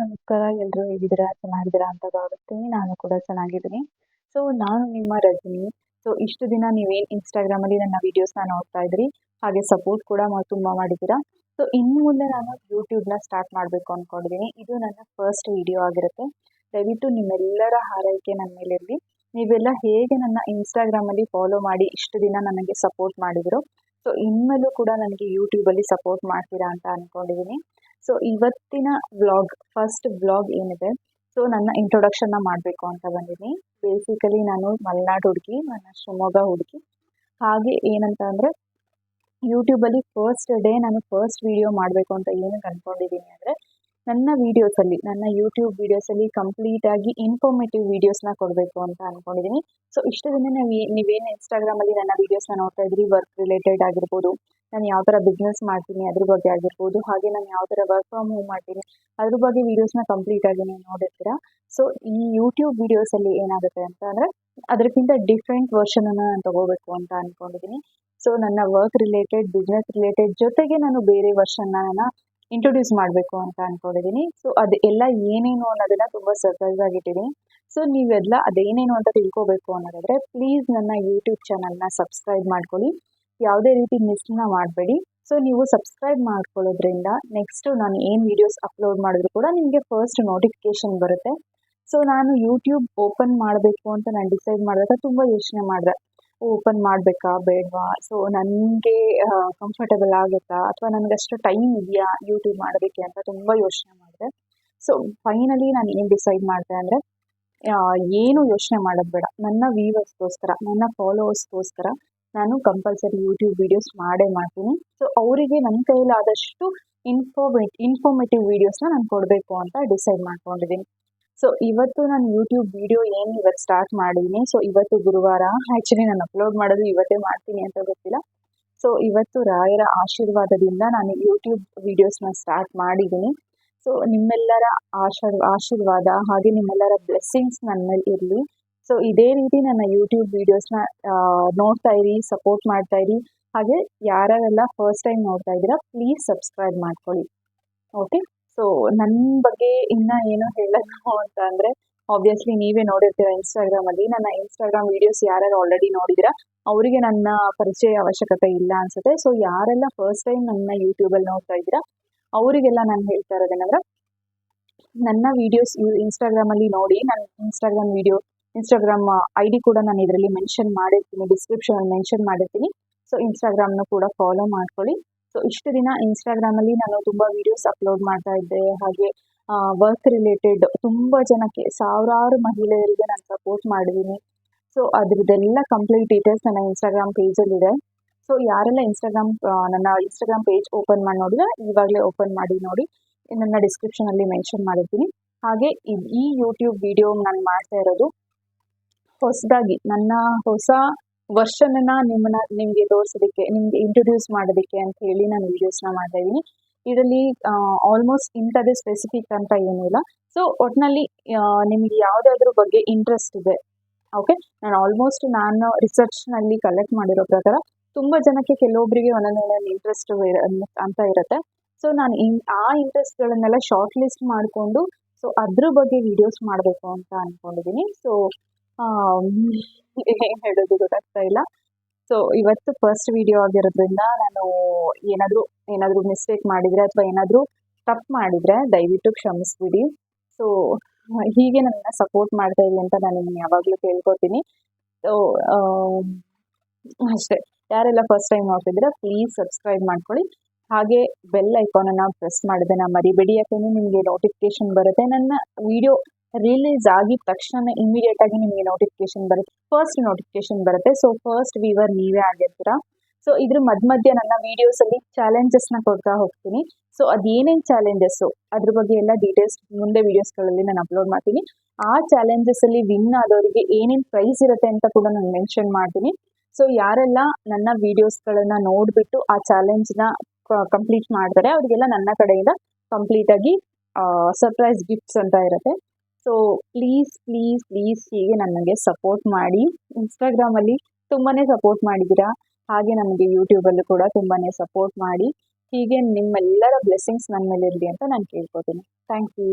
ನಮಸ್ಕಾರ ಎಲ್ಲರೂ ಹೇಗಿದ್ದೀರಾ? ಚೆನ್ನಾಗಿದ್ದೀರಾ ಅಂತ ಭಾವಿಸ್ತೀನಿ. ನಾನು ಕೂಡ ಚೆನ್ನಾಗಿದ್ದೀನಿ. ಸೊ ನಾನು ನಿಮ್ಮ ರಜನಿ. ಸೊ ಇಷ್ಟು ದಿನ ನೀವೇನು ಇನ್ಸ್ಟಾಗ್ರಾಮಲ್ಲಿ ನನ್ನ ವೀಡಿಯೋಸ್ನ ನೋಡ್ತಾ ಇದ್ರಿ? ಹಾಗೆ ಸಪೋರ್ಟ್ ಕೂಡ ತುಂಬ ಮಾಡಿದ್ದೀರಾ? ಸೊ ಇನ್ನು ಮುಂದೆ ನಾನು ಯೂಟ್ಯೂಬ್ನ ಸ್ಟಾರ್ಟ್ ಮಾಡಬೇಕು ಅಂದ್ಕೊಂಡಿದ್ದೀನಿ ಇದು ನನ್ನ ಫಸ್ಟ್ ವಿಡಿಯೋ ಆಗಿರುತ್ತೆ. ದಯವಿಟ್ಟು ನಿಮ್ಮೆಲ್ಲರ ಹಾರೈಕೆ ನನ್ನ ಮೇಲಿರಲಿ ನೀವೆಲ್ಲ ಹೇಗೆ ನನ್ನ ಇನ್ಸ್ಟಾಗ್ರಾಮಲ್ಲಿ ಫಾಲೋ ಮಾಡಿ ಇಷ್ಟು ದಿನ ನನಗೆ ಸಪೋರ್ಟ್ ಮಾಡಿದ್ರು? ಸೊ ಇನ್ಮೇಲೂ ಕೂಡ ನನಗೆ ಯೂಟ್ಯೂಬಲ್ಲಿ ಸಪೋರ್ಟ್ ಮಾಡ್ತೀರಾ ಅಂತ ಅಂದ್ಕೊಂಡಿದ್ದೀನಿ ಸೊ ಇವತ್ತಿನ ವ್ಲಾಗ್ ಫಸ್ಟ್ ವ್ಲಾಗ್ ಏನಿದೆ? ಸೊ ನನ್ನ ಇಂಟ್ರೊಡಕ್ಷನ್ನ ಮಾಡಬೇಕು ಅಂತ ಬಂದಿದ್ದೀನಿ. ಬೇಸಿಕಲಿ ನಾನು ಮಲೆನಾಡು ಹುಡುಗಿ, ನನ್ನ ಶಿವಮೊಗ್ಗ ಹುಡುಗಿ. ಹಾಗೆ ಏನಂತ ಅಂದರೆ ಯೂಟ್ಯೂಬಲ್ಲಿ ಫಸ್ಟ್ ಡೇ ನಾನು ಫಸ್ಟ್ ವಿಡಿಯೋ ಮಾಡಬೇಕು ಅಂತ ಏನಕ್ಕೆ ಅಂದ್ಕೊಂಡಿದ್ದೀನಿ ಅಂದರೆ ನನ್ನ ವೀಡಿಯೋಸಲ್ಲಿ ನನ್ನ ಯೂಟ್ಯೂಬ್ ವೀಡಿಯೋಸಲ್ಲಿ ಕಂಪ್ಲೀಟಾಗಿ ಇನ್ಫಾರ್ಮೇಟಿವ್ ವೀಡಿಯೋಸ್ನ ಕೊಡಬೇಕು ಅಂತ ಅಂದ್ಕೊಂಡಿದ್ದೀನಿ ಸೊ ಇಷ್ಟು ದಿನ ನೀವು ನೀವೇನು ಇನ್ಸ್ಟಾಗ್ರಾಮಲ್ಲಿ ನನ್ನ ವೀಡಿಯೋಸ್ನ ನೋಡ್ತಾ ಇದ್ರಿ ವರ್ಕ್ ರಿಲೇಟೆಡ್ ಆಗಿರ್ಬೋದು, ನಾನು ಯಾವ ಥರ ಬಿಸ್ನೆಸ್ ಮಾಡ್ತೀನಿ, ಅದ್ರ ಬಗ್ಗೆ ಆಗಿರ್ಬೋದು, ಹಾಗೆ ನಾನು ಯಾವ ಥರ ವರ್ಕ್ ಫ್ರಮ್ ಹೋಮ್ ಮಾಡ್ತೀನಿ, ಅದ್ರ ಬಗ್ಗೆ ವೀಡಿಯೋಸ್ನ ಕಂಪ್ಲೀಟಾಗಿ ನೀವು ನೋಡಿರ್ತೀರಾ. ಸೊ ಈ ಯೂಟ್ಯೂಬ್ ವೀಡಿಯೋಸಲ್ಲಿ ಏನಾಗುತ್ತೆ ಅಂತ ಅಂದರೆ ಅದಕ್ಕಿಂತ ಡಿಫ್ರೆಂಟ್ ವರ್ಷನನ್ನು ನಾನು ತಗೋಬೇಕು ಅಂತ ಅಂದ್ಕೊಂಡಿದ್ದೀನಿ ಸೊ ನನ್ನ ವರ್ಕ್ ರಿಲೇಟೆಡ್ ಬಿಸ್ನೆಸ್ ರಿಲೇಟೆಡ್ ಜೊತೆಗೆ ನಾನು ಬೇರೆ ವರ್ಷನ್ನ ನಾನು ಇಂಟ್ರೊಡ್ಯೂಸ್ ಮಾಡಬೇಕು ಅಂತ ಅಂದ್ಕೊಂಡಿದ್ದೀನಿ ಸೊ ಅದು ಎಲ್ಲ ಏನೇನು ಅನ್ನೋದನ್ನ ತುಂಬ ಸರ್ಪ್ರೈಸ್ ಆಗಿಟ್ಟಿದ್ದೀನಿ ಸೊ ನೀವೆಲ್ಲ ಅದೇನೇನು ಅಂತ ತಿಳ್ಕೊಬೇಕು ಅನ್ನೋದಾದರೆ ಪ್ಲೀಸ್ ನನ್ನ ಯೂಟ್ಯೂಬ್ ಚಾನಲ್ನ ಸಬ್ಸ್ಕ್ರೈಬ್ ಮಾಡ್ಕೊಳ್ಳಿ. ಯಾವುದೇ ರೀತಿ ಮಿಸ್ನ ಮಾಡಬೇಡಿ. ಸೊ ನೀವು ಸಬ್ಸ್ಕ್ರೈಬ್ ಮಾಡ್ಕೊಳ್ಳೋದ್ರಿಂದ ನೆಕ್ಸ್ಟು ನಾನು ಏನು ವೀಡಿಯೋಸ್ ಅಪ್ಲೋಡ್ ಮಾಡಿದ್ರು ಕೂಡ ನಿಮಗೆ ಫಸ್ಟ್ ನೋಟಿಫಿಕೇಷನ್ ಬರುತ್ತೆ. ಸೊ ನಾನು ಯೂಟ್ಯೂಬ್ ಓಪನ್ ಮಾಡಬೇಕು ಅಂತ ನಾನು ಡಿಸೈಡ್ ಮಾಡಿದಾಗ ತುಂಬ ಯೋಚನೆ ಮಾಡಿದೆ. ಓಪನ್ ಮಾಡಬೇಕಾ ಬೇಡವಾ? ಸೊ ನನಗೆ ಕಂಫರ್ಟಬಲ್ ಆಗುತ್ತಾ? ಅಥವಾ ನನಗಷ್ಟು ಟೈಮ್ ಇದೆಯಾ ಯೂಟ್ಯೂಬ್ ಮಾಡೋದಕ್ಕೆ ಅಂತ ತುಂಬ ಯೋಚನೆ ಮಾಡಿದೆ. ಸೊ ಫೈನಲಿ ನಾನು ಏನು ಡಿಸೈಡ್ ಮಾಡಿದೆ ಅಂದರೆ ಏನು ಯೋಚನೆ ಮಾಡೋದು ಬೇಡ. ನನ್ನ ವ್ಯೂವರ್ಸ್ಗೋಸ್ಕರ ನನ್ನ ಫಾಲೋವರ್ಸ್ಗೋಸ್ಕರ ನಾನು ಕಂಪಲ್ಸರಿ ಯೂಟ್ಯೂಬ್ ವೀಡಿಯೋಸ್ ಮಾಡೇ ಮಾಡ್ತೀನಿ. ಸೊ ಅವರಿಗೆ ನನ್ನ ಕೈಲಾದಷ್ಟು ಇನ್ಫಾರ್ಮೇಟ್ ಇನ್ಫಾರ್ಮೇಟಿವ್ ವೀಡಿಯೋಸ್ನ ನಾನು ಕೊಡಬೇಕು ಅಂತ ಡಿಸೈಡ್ ಮಾಡ್ಕೊಂಡಿದ್ದೀನಿ. ಸೊ ಇವತ್ತು ನಾನು ಯೂಟ್ಯೂಬ್ ವಿಡಿಯೋ ಏನು ಇವತ್ತು ಸ್ಟಾರ್ಟ್ ಮಾಡಿದ್ದೀನಿ ಸೊ ಇವತ್ತು ಗುರುವಾರ. ಆ್ಯಕ್ಚುಲಿ ನಾನು ಅಪ್ಲೋಡ್ ಮಾಡೋದು ಇವತ್ತೇ ಮಾಡ್ತೀನಿ ಅಂತ ಗೊತ್ತಿಲ್ಲ. ಸೊ ಇವತ್ತು ರಾಯರ ಆಶೀರ್ವಾದದಿಂದ ನಾನು ಯೂಟ್ಯೂಬ್ ವೀಡಿಯೋಸ್ನ ಸ್ಟಾರ್ಟ್ ಮಾಡಿದ್ದೀನಿ ಸೊ ನಿಮ್ಮೆಲ್ಲರ ಆಶೀರ್, ಆಶೀರ್ವಾದ ಹಾಗೆ ನಿಮ್ಮೆಲ್ಲರ ಬ್ಲೆಸ್ಸಿಂಗ್ಸ್ ನನ್ನ ಮೇಲೆ ಇರಲಿ. ಸೊ ಇದೇ ರೀತಿ ನನ್ನ ಯೂಟ್ಯೂಬ್ ವೀಡಿಯೋಸ್ನ ನೋಡ್ತಾ ಇರಿ ಸಪೋರ್ಟ್ ಮಾಡ್ತಾ ಇರಿ. ಹಾಗೆ ಯಾರೆಲ್ಲ ಫಸ್ಟ್ ಟೈಮ್ ನೋಡ್ತಾ ಇದ್ದೀರಾ ಪ್ಲೀಸ್ ಸಬ್ಸ್ಕ್ರೈಬ್ ಮಾಡ್ಕೊಳ್ಳಿ. ಓಕೆ ಸೊ ನನ್ನ ಬಗ್ಗೆ ಇನ್ನ ಏನು ಹೇಳೋದು ಅಂತ ಅಂದ್ರೆ ಆಬ್ವಿಯಸ್ಲಿ ನೀವೇ ನೋಡಿರ್ತೀರ ಇನ್ಸ್ಟಾಗ್ರಾಮ್ ಅಲ್ಲಿ. ನನ್ನ ಇನ್ಸ್ಟಾಗ್ರಾಮ್ ವಿಡಿಯೋಸ್ ಯಾರ್ಯಾರು ಆಲ್ರೆಡಿ ನೋಡಿದಿರಾ ಅವರಿಗೆ ನನ್ನ ಪರಿಚಯ ಅವಶ್ಯಕತೆ ಇಲ್ಲ ಅನ್ಸುತ್ತೆ. ಸೊ ಯಾರೆಲ್ಲ ಫಸ್ಟ್ ಟೈಮ್ ನನ್ನ ಯೂಟ್ಯೂಬಲ್ಲಿ ನೋಡ್ತಾ ಇದ್ದೀರಾ, ಅವರಿಗೆಲ್ಲ ನಾನು ಹೇಳ್ತಾ ಇರೋದೇನಂದ್ರೆ ನನ್ನ ವಿಡಿಯೋಸ್ ಇನ್ಸ್ಟಾಗ್ರಾಮ್ ಅಲ್ಲಿ ನೋಡಿ ನನ್ನ Instagram video Instagram I D ಕೂಡ ನಾನು ಇದರಲ್ಲಿ ಮೆನ್ಷನ್ ಮಾಡಿರ್ತೀನಿ ಡಿಸ್ಕ್ರಿಪ್ಷನ್ ಮೆನ್ಷನ್ ಮಾಡಿರ್ತೀನಿ. ಸೊ ನ ಕೂಡ ಫಾಲೋ ಮಾಡ್ಕೊಳ್ಳಿ. ಸೊ ಇಷ್ಟು ದಿನ ಇನ್ಸ್ಟಾಗ್ರಾಮಲ್ಲಿ ನಾನು ತುಂಬ ವೀಡಿಯೋಸ್ ಅಪ್ಲೋಡ್ ಮಾಡ್ತಾ ಇದ್ದೆ. ಹಾಗೆ ವರ್ಕ್ ರಿಲೇಟೆಡ್ ತುಂಬ ಜನಕ್ಕೆ, ಸಾವಿರಾರು ಮಹಿಳೆಯರಿಗೆ ನಾನು ಸಪೋರ್ಟ್ ಮಾಡಿದ್ದೀನಿ. ಸೊ ಅದ್ರದ್ದೆಲ್ಲ ಕಂಪ್ಲೀಟ್ ಡೀಟೇಲ್ಸ್ ನನ್ನ ಇನ್ಸ್ಟಾಗ್ರಾಮ್ ಪೇಜಲ್ಲಿದೆ ಸೊ ಯಾರೆಲ್ಲ ಇನ್ಸ್ಟಾಗ್ರಾಮ್ ನನ್ನ ಇನ್ಸ್ಟಾಗ್ರಾಮ್ ಪೇಜ್ ಓಪನ್ ಮಾಡಿ ನೋಡಿದ್ರೆ ಇವಾಗಲೇ ಓಪನ್ ಮಾಡಿ ನೋಡಿ. ನನ್ನ ಡಿಸ್ಕ್ರಿಪ್ಷನಲ್ಲಿ ಮೆನ್ಷನ್ ಮಾಡಿರ್ತೀನಿ. ಹಾಗೆ ಈ ಯೂಟ್ಯೂಬ್ ವಿಡಿಯೋ ನಾನು ಮಾಡ್ತಾ ಇರೋದು ಹೊಸದಾಗಿ, ನನ್ನ ಹೊಸ ವರ್ಷನನ್ನ ನಿಮ್ಮನ್ನ, ನಿಮಗೆ ತೋರಿಸೋದಕ್ಕೆ, ನಿಮಗೆ ಇಂಟ್ರೊಡ್ಯೂಸ್ ಮಾಡೋದಕ್ಕೆ ಅಂತ ಹೇಳಿ ನಾನು ನ ಮಾಡ್ತಾ ಇದ್ದೀನಿ. ಇದರಲ್ಲಿ ಆಲ್ಮೋಸ್ಟ್ ಇಂಥದ್ದೇ ಸ್ಪೆಸಿಫಿಕ್ ಅಂತ ಏನಿಲ್ಲ ಸೊ ಒಟ್ಟಿನಲ್ಲಿ ನಿಮಗೆ ಯಾವುದಾದ್ರ ಬಗ್ಗೆ ಇಂಟ್ರೆಸ್ಟ್ ಇದೆ ಓಕೆ ನಾನು ಆಲ್ಮೋಸ್ಟ್ ನಾನು ರಿಸರ್ಚ್ನಲ್ಲಿ ಕಲೆಕ್ಟ್ ಮಾಡಿರೋ ಪ್ರಕಾರ ತುಂಬಾ ಜನಕ್ಕೆ ಕೆಲವೊಬ್ಬರಿಗೆ ಒಂದೊಂದೊಂದೊಂದು ಇಂಟ್ರೆಸ್ಟ್ ಅಂತ ಇರುತ್ತೆ. ಸೊ ನಾನು ಆ ಆ ಇಂಟ್ರೆಸ್ಟ್ಗಳನ್ನೆಲ್ಲ ಶಾರ್ಟ್ ಲಿಸ್ಟ್ ಮಾಡಿಕೊಂಡು ಸೊ ಅದ್ರ ಬಗ್ಗೆ ವಿಡಿಯೋಸ್ ಮಾಡಬೇಕು ಅಂತ ಅಂದ್ಕೊಂಡಿದ್ದೀನಿ ಸೊ ಏನು ಹೇಳೋದು ಗೊತ್ತಾಗ್ತಾ ಇಲ್ಲ. ಸೊ ಇವತ್ತು ಫಸ್ಟ್ ವಿಡಿಯೋ ಆಗಿರೋದ್ರಿಂದ ನಾನು ಏನಾದರೂ ಏನಾದರೂ ಮಿಸ್ಟೇಕ್ ಮಾಡಿದರೆ ಅಥವಾ ಏನಾದರೂ ತಪ್ಪು ಮಾಡಿದರೆ ದಯವಿಟ್ಟು ಕ್ಷಮಿಸ್ಬಿಡಿ. ಸೊ ಹೀಗೆ ನನ್ನನ್ನು ಸಪೋರ್ಟ್ ಮಾಡ್ತಾ ಇರಿ ಅಂತ ನಾನು ಯಾವಾಗಲೂ ಕೇಳ್ಕೊತೀನಿ. ಸೊ ಅಷ್ಟೇ. ಯಾರೆಲ್ಲ ಫಸ್ಟ್ ಟೈಮ್ ನೋಡ್ತಿದ್ರೆ ಪ್ಲೀಸ್ ಸಬ್ಸ್ಕ್ರೈಬ್ ಮಾಡ್ಕೊಳ್ಳಿ. ಹಾಗೆ ಬೆಲ್ ಐಕಾನನ್ನು ಪ್ರೆಸ್ ಮಾಡೋದನ್ನ ಮರಿಬೇಡಿ. ಯಾಕಂದರೆ ನಿಮಗೆ ನೋಟಿಫಿಕೇಶನ್ ಬರುತ್ತೆ. ನನ್ನ ವಿಡಿಯೋ ರಿಲೀಸ್ ಆಗಿ ತಕ್ಷಣ ಇಮಿಡಿಯೇಟ್ ಆಗಿ ನಿಮಗೆ ನೋಟಿಫಿಕೇಶನ್ ಬರುತ್ತೆ. ಫಸ್ಟ್ ನೋಟಿಫಿಕೇಶನ್ ಬರುತ್ತೆ. ಸೊ ಫಸ್ಟ್ ವೀವರ್ ನೀವೇ ಆಗಿರ್ತೀರಾ? ಸೊ ಇದ್ರ ಮಧ್ಯ ಮಧ್ಯ ನನ್ನ ಚಾಲೆಂಜಸ್ನ ಕೊಡ್ತಾ ಹೋಗ್ತೀನಿ. ಸೊ ಅದೇನೇನು ಚಾಲೆಂಜಸ್ಸು ಅದ್ರ ಬಗ್ಗೆ ಎಲ್ಲ ಡೀಟೇಲ್ಸ್ ಮುಂದೆ ವೀಡಿಯೋಸ್ಗಳಲ್ಲಿ ನಾನು ಅಪ್ಲೋಡ್ ಮಾಡ್ತೀನಿ. ಆ ಚಾಲೆಂಜಸ್ ಅಲ್ಲಿ ವಿನ್ ಆದವರಿಗೆ ಏನೇನ್ ಪ್ರೈಸ್ ಇರುತ್ತೆ ಅಂತ ಕೂಡ ನಾನು ಮೆನ್ಷನ್ ಮಾಡ್ತೀನಿ. ಸೊ ಯಾರೆಲ್ಲ ನನ್ನ ವೀಡಿಯೋಸ್ಗಳನ್ನು ನೋಡಿಬಿಟ್ಟು ಆ ಚಾಲೆಂಜ್ನ ಕಂಪ್ಲೀಟ್ ಮಾಡ್ತಾರೆ, ಅವರಿಗೆಲ್ಲ ನನ್ನ ಕಡೆಯಿಂದ ಕಂಪ್ಲೀಟ್ ಆಗಿ ಸರ್ಪ್ರೈಸ್ ಗಿಫ್ಟ್ಸ್ ಅಂತ ಇರುತ್ತೆ. ಸೊ ಪ್ಲೀಸ್ ಪ್ಲೀಸ್ ಪ್ಲೀಸ್ ಹೀಗೆ ನನಗೆ ಸಪೋರ್ಟ್ ಮಾಡಿ. ಇನ್ಸ್ಟಾಗ್ರಾಮಲ್ಲಿ ತುಂಬಾ ಸಪೋರ್ಟ್ ಮಾಡಿದ್ದೀರಾ? ಹಾಗೆ ನನಗೆ ಯೂಟ್ಯೂಬಲ್ಲೂ ಕೂಡ ತುಂಬಾ ಸಪೋರ್ಟ್ ಮಾಡಿ. ಹೀಗೆ ನಿಮ್ಮೆಲ್ಲರ ಬ್ಲೆಸ್ಸಿಂಗ್ಸ್ ನನ್ನ ಮೇಲೆ ಇರಲಿ ಅಂತ ನಾನು ಕೇಳ್ಕೊತೀನಿ. Thank you